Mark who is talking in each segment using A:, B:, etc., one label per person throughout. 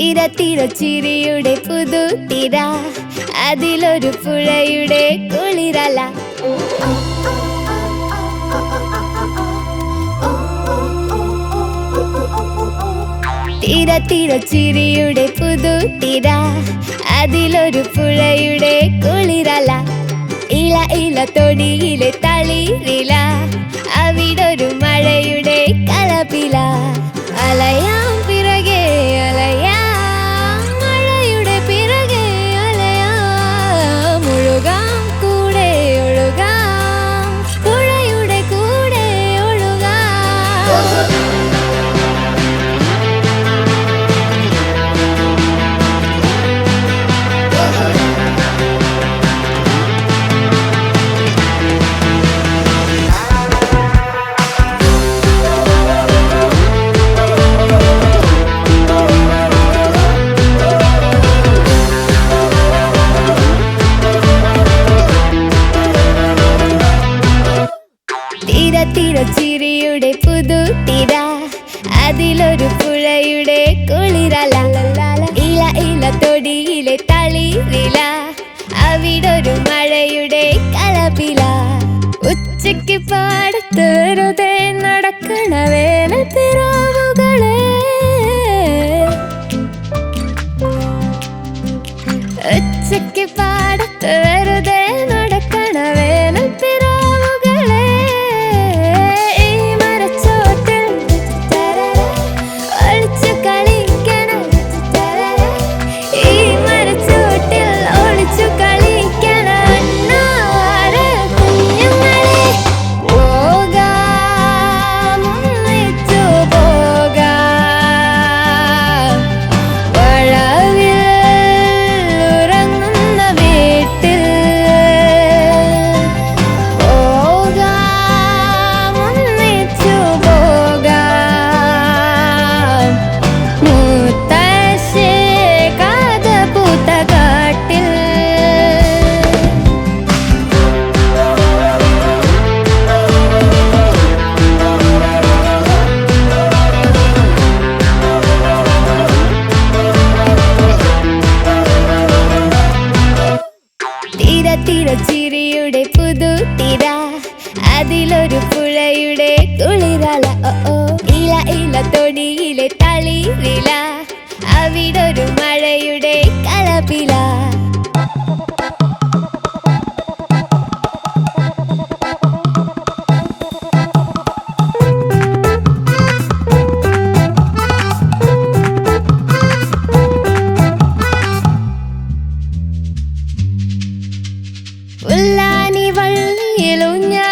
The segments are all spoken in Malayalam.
A: തിര തിര ചിരിയുടെ പുതുത്തിര അതിലൊരു പുഴയുടെ കുളിരല. തിര തിരച്ചിരിയുടെ ചിരിയുടെ പുതുത്തിര അതിലൊരു പുഴയുടെ കുളിരല. ഇല ഇല തൊടിയിലെ തളിരില തിര തിര ചിരിയുടെ പുതുത്തിര. അതിലൊരു പുഴയുടെ കുളിരല. ഇല ഇല തൊടിയിലെ തളിരില. അവിടൊരു മഴയുടെ കലപില ഉച്ചയ്ക്ക് പാടത്ത് നടക്കണ വേല ഉച്ചയ്ക്ക് തിര തിര ചിരിയുടെ പുതുത്തിര അതിലൊരു പുഴയുടെ കുളിരള ഓ ഇല ഇല തൊടിയിലെ തളിരില അവിടൊരു മഴയുടെ കലപില. ရေလုံးညာ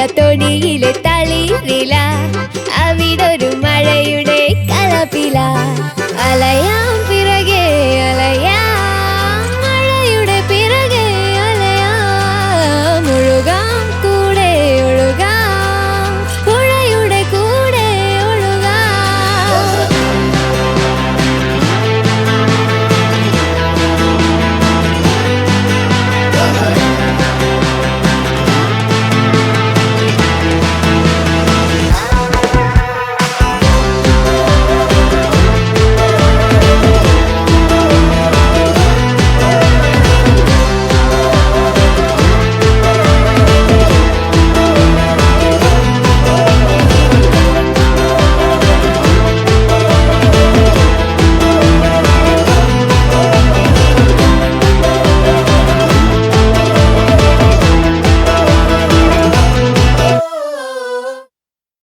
A: ഇല ഇല തൊടിയിലെ തളിരില. അവിടൊരു മഴയുടെ കലപില. അലയ